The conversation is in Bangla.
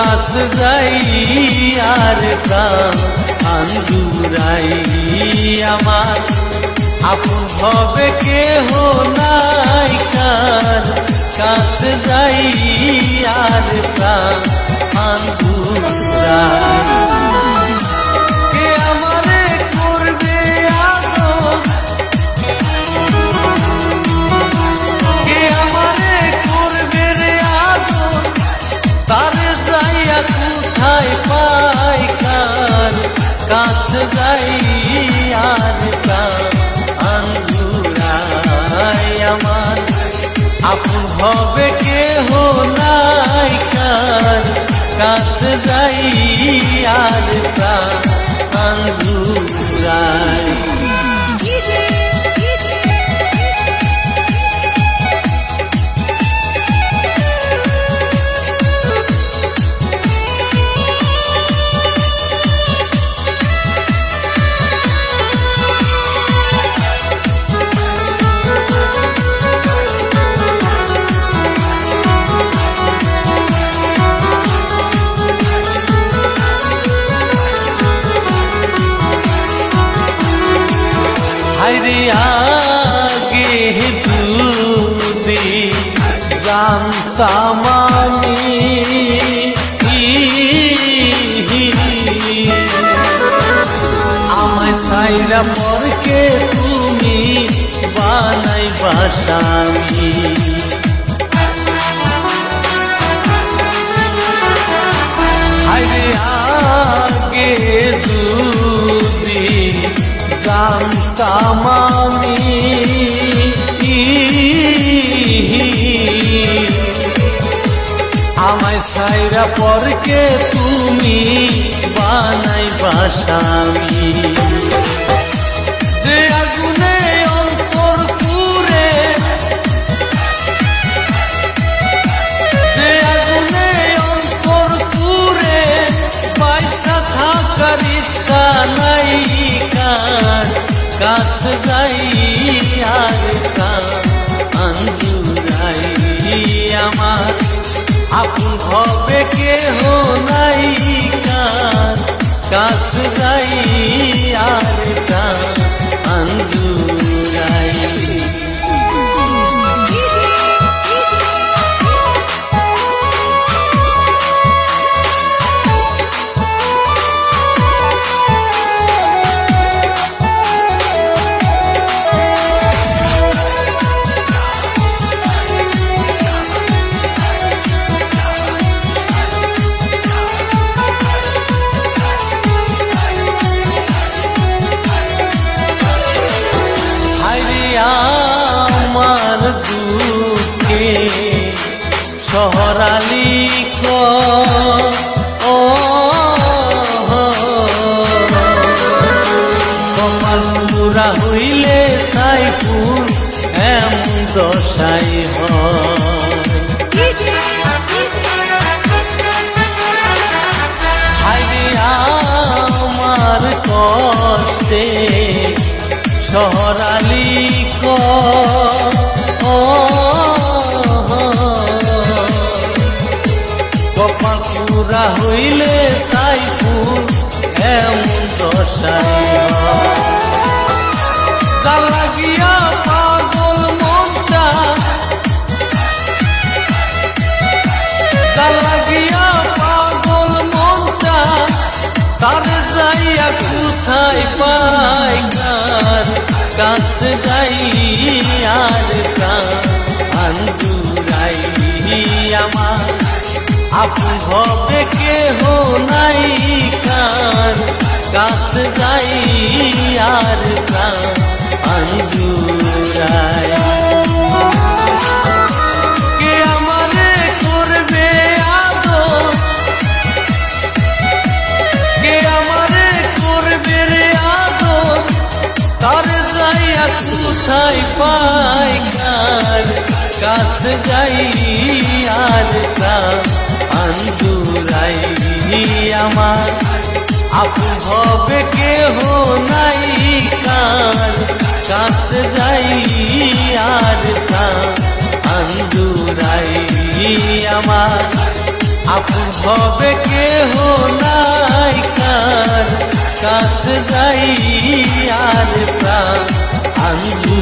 কাছ যাই আর প্রাণ আঞ্জুরাই আমার আপন হবে কেহ নাই কার কাছ যাই আর আঞ্জুরাই কাছে যাই আর প্রাণ আঞ্জুরাই জানতাম আমি আমায় সাইরা পরকে তুমি বানাই বাসামি। আগে যদি জানতাম আমি সাইরা পরকে তুমি বানাই বাসামি কাছ শহরালি ক ও কপাল পুরা হইলে সাইপুর এমন দশাই হাইরে আমার কষ্টে শহরালি ক কপাকুরা হইলে সাইপুর, এমন দশাই যার লাগিয়া পাগল মনটা। যার লাগিয়া পাগল পাই কার কাছে যাই আর প্রাণ আঞ্জুরাই আমার আপন হবে কেহ নাই কার, কাছে যাই আর প্রাণ আঞ্জুরাই কে আমারে করবে আদর? কে আমারে করবে রে আদর? তার যাইয়া কোথায় যাই আর প্রাণ। আমার আপন হবে কেহ নাই কার কাছে যাই আর আঞ্জুরাই আমার আপন হবে কেহ নাই কার কাছে যাই আর প্রাণ আঞ্জু